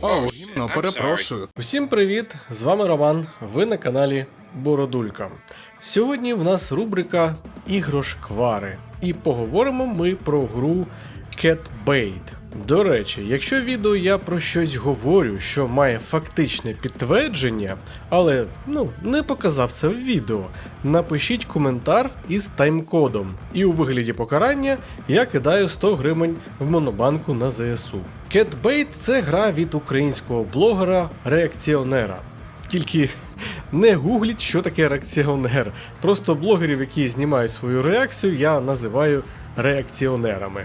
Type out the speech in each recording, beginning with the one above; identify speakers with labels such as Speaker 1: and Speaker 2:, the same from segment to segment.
Speaker 1: О, гімно, перепрошую.
Speaker 2: Всім привіт! З вами Роман. Ви на каналі Бородулька. Сьогодні в нас рубрика Ігрошквари. І поговоримо ми про гру Bait. До речі, якщо відео я про щось говорю, що має фактичне підтвердження, але ну не показав це в відео, напишіть коментар із таймкодом. І у вигляді покарання я кидаю 100 гривень в монобанку на ЗСУ. Catbait – це гра від українського блогера реакціонера. Тільки не гугліть, що таке реакціонер. Просто блогерів, які знімають свою реакцію, я називаю реакціонерами.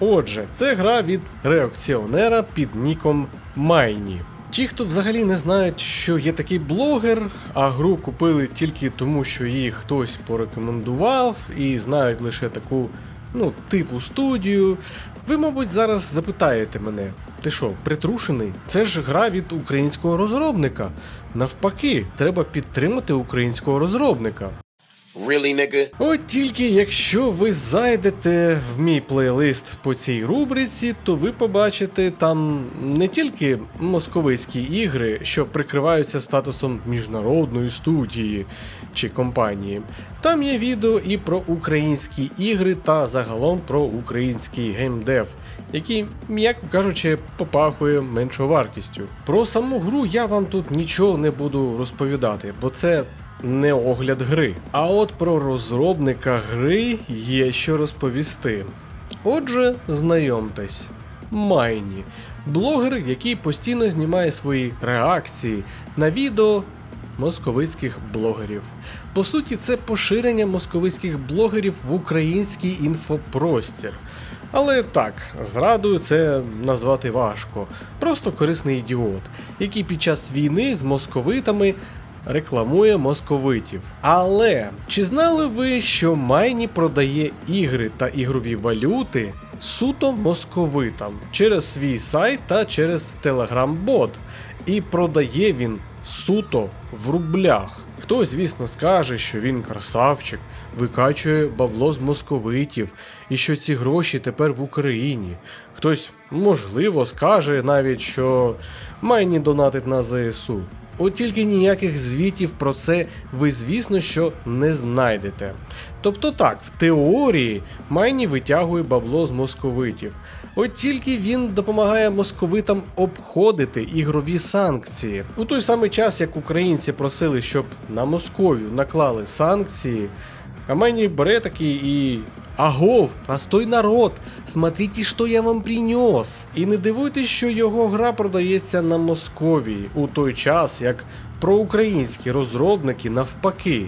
Speaker 2: Отже, це гра від реакціонера під ніком Майні. Ті, хто взагалі не знають, що є такий блогер, а гру купили тільки тому, що її хтось порекомендував, і знають лише таку, ну, типу студію. Ви, мабуть, зараз запитаєте мене: ти що, притрушений? Це ж гра від українського розробника. Навпаки, треба підтримати українського розробника.
Speaker 3: Really, nigga?
Speaker 2: От тільки якщо ви зайдете в мій плейлист по цій рубриці, то ви побачите там не тільки московицькі ігри, що прикриваються статусом міжнародної студії чи компанії. Там є відео і про українські ігри та загалом про український геймдев. Який, м'яко кажучи, попахує меншою вартістю. Про саму гру я вам тут нічого не буду розповідати, бо це не огляд гри. А от про розробника гри є що розповісти. Отже, знайомтесь, Майні, блогер, який постійно знімає свої реакції на відео московицьких блогерів. По суті, це поширення московицьких блогерів в український інфопростір. Але так, зрадою це назвати важко. Просто корисний ідіот, який під час війни з московитами рекламує московитів. Але чи знали ви, що Майні продає ігри та ігрові валюти суто московитам через свій сайт та через Telegram-бот? І продає він суто в рублях. Хтось, звісно, скаже, що він красавчик, викачує бабло з московитів, і що ці гроші тепер в Україні. Хтось, можливо, скаже навіть, що Майні донатить на ЗСУ. От тільки ніяких звітів про це ви, звісно, що не знайдете. Тобто так, в теорії Майні витягує бабло з московитів. От тільки він допомагає московитам обходити ігрові санкції. У той самий час, як українці просили, щоб на Московію наклали санкції, а Майні бере такий і. Агов, простой народ, смотрите, що я вам принес. І не дивуйтесь, що його гра продається на Московії у той час, як проукраїнські розробники навпаки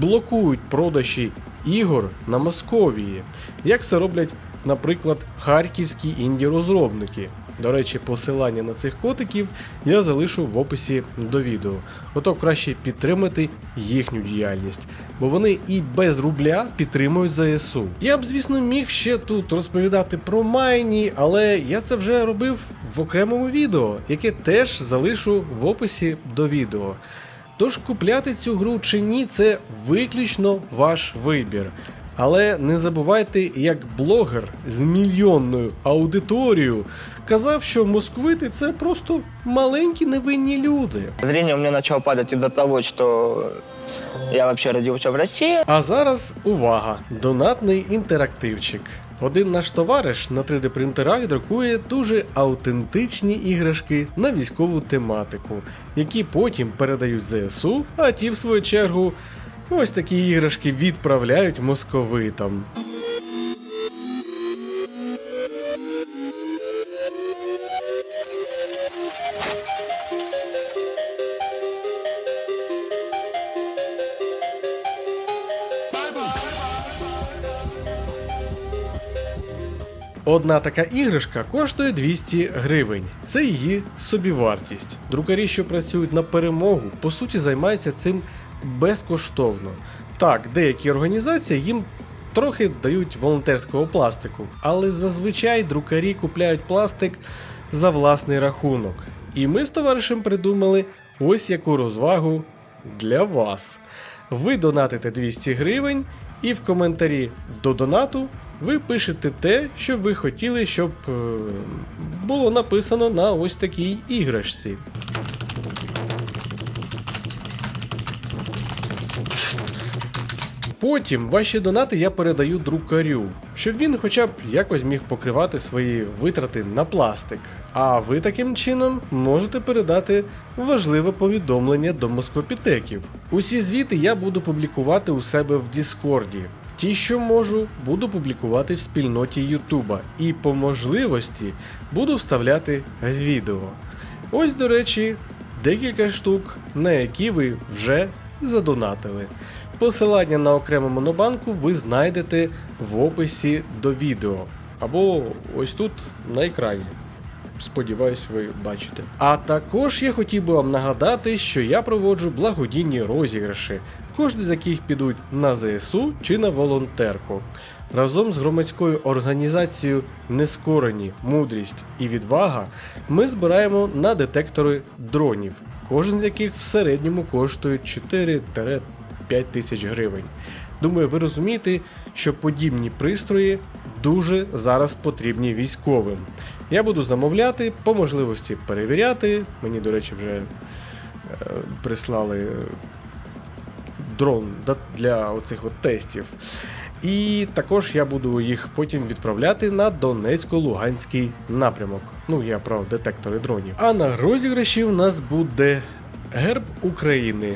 Speaker 2: блокують продажі ігор на Московії, як це роблять, наприклад, харківські інді-розробники. До речі, посилання на цих котиків я залишу в описі до відео. Ото краще підтримати їхню діяльність, бо вони і без рубля підтримують ЗСУ. Я б, звісно, міг ще тут розповідати про майні, але я це вже робив в окремому відео, яке теж залишу в описі до відео. Тож купляти цю гру чи ні, це виключно ваш вибір. Але не забувайте, як блогер з мільйонною аудиторією казав, що москвити це просто маленькі невинні люди.
Speaker 4: Зрение у меня начало падать из-за того, что я вообще родился в России.
Speaker 2: А зараз увага! Донатний інтерактивчик. Один наш товариш на 3D принтерах друкує дуже аутентичні іграшки на військову тематику, які потім передають ЗСУ, а ті, в свою чергу, ось такі іграшки відправляють московитам. Одна така іграшка коштує 200 гривень. Це її собівартість. Друкарі, що працюють на перемогу, по суті займаються цим безкоштовно. Так, деякі організації їм трохи дають волонтерського пластику, але зазвичай друкарі купляють пластик за власний рахунок. І ми з товаришем придумали ось яку розвагу для вас. Ви донатите 200 гривень І в коментарі до донату ви пишете те, що ви хотіли, щоб е, було написано на ось такій іграшці. Потім ваші донати я передаю друкарю, щоб він хоча б якось міг покривати свої витрати на пластик. А ви таким чином можете передати важливе повідомлення до москвопітеків. Усі звіти я буду публікувати у себе в Діскорді. Ті, що можу, буду публікувати в спільноті Ютуба і по можливості буду вставляти відео. Ось, до речі, декілька штук, на які ви вже задонатили. Посилання на окрему монобанку ви знайдете в описі до відео. Або ось тут на екрані. Сподіваюсь, ви бачите. А також я хотів би вам нагадати, що я проводжу благодійні розіграші, кошти з яких підуть на ЗСУ чи на волонтерку. Разом з громадською організацією Нескорені, мудрість і відвага ми збираємо на детектори дронів, кожен з яких в середньому коштує 4-5 тисяч гривень. Думаю, ви розумієте, що подібні пристрої дуже зараз потрібні військовим. Я буду замовляти, по можливості перевіряти. Мені, до речі, вже е, прислали е, дрон для оцих от тестів. І також я буду їх потім відправляти на Донецько-Луганський напрямок. Ну, я про детектори дронів. А на розіграші в нас буде герб України.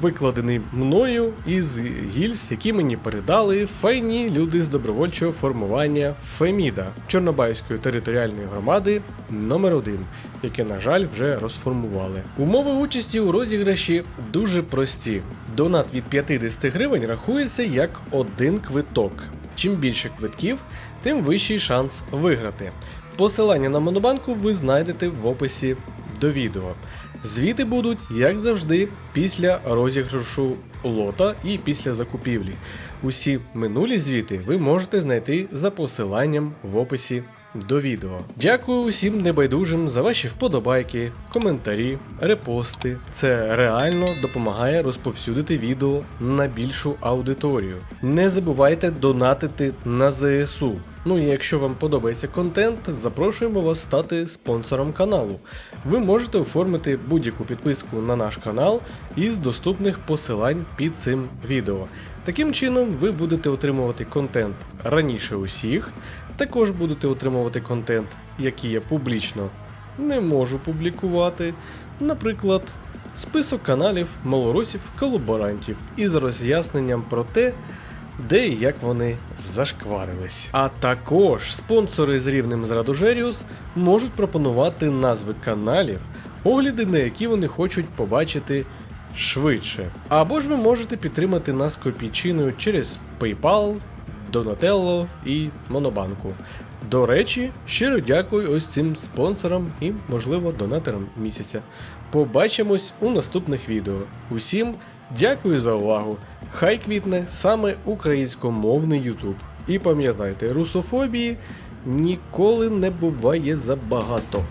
Speaker 2: Викладений мною із гільз, які мені передали файні люди з добровольчого формування Феміда Чорнобайської територіальної громади номер 1 яке, на жаль, вже розформували. Умови участі у розіграші дуже прості. Донат від 50 гривень рахується як один квиток. Чим більше квитків, тим вищий шанс виграти. Посилання на монобанку ви знайдете в описі до відео. Звіти будуть, як завжди, після розіграшу лота і після закупівлі. Усі минулі звіти ви можете знайти за посиланням в описі до відео. Дякую усім небайдужим за ваші вподобайки, коментарі, репости. Це реально допомагає розповсюдити відео на більшу аудиторію. Не забувайте донатити на ЗСУ. Ну і якщо вам подобається контент, запрошуємо вас стати спонсором каналу. Ви можете оформити будь-яку підписку на наш канал із доступних посилань під цим відео. Таким чином, ви будете отримувати контент раніше усіх, також будете отримувати контент, який я публічно не можу публікувати. Наприклад, список каналів малоросів колаборантів із роз'ясненням про те, де і як вони зашкварились. А також спонсори з рівнем з Радужеріус можуть пропонувати назви каналів, огляди на які вони хочуть побачити швидше. Або ж ви можете підтримати нас копійчиною через PayPal, Donatello і Монобанку. До речі, щиро дякую ось цим спонсорам і, можливо, донаторам місяця. Побачимось у наступних відео. Усім дякую за увагу. Хай квітне саме українськомовний YouTube. І пам'ятайте, русофобії ніколи не буває забагато.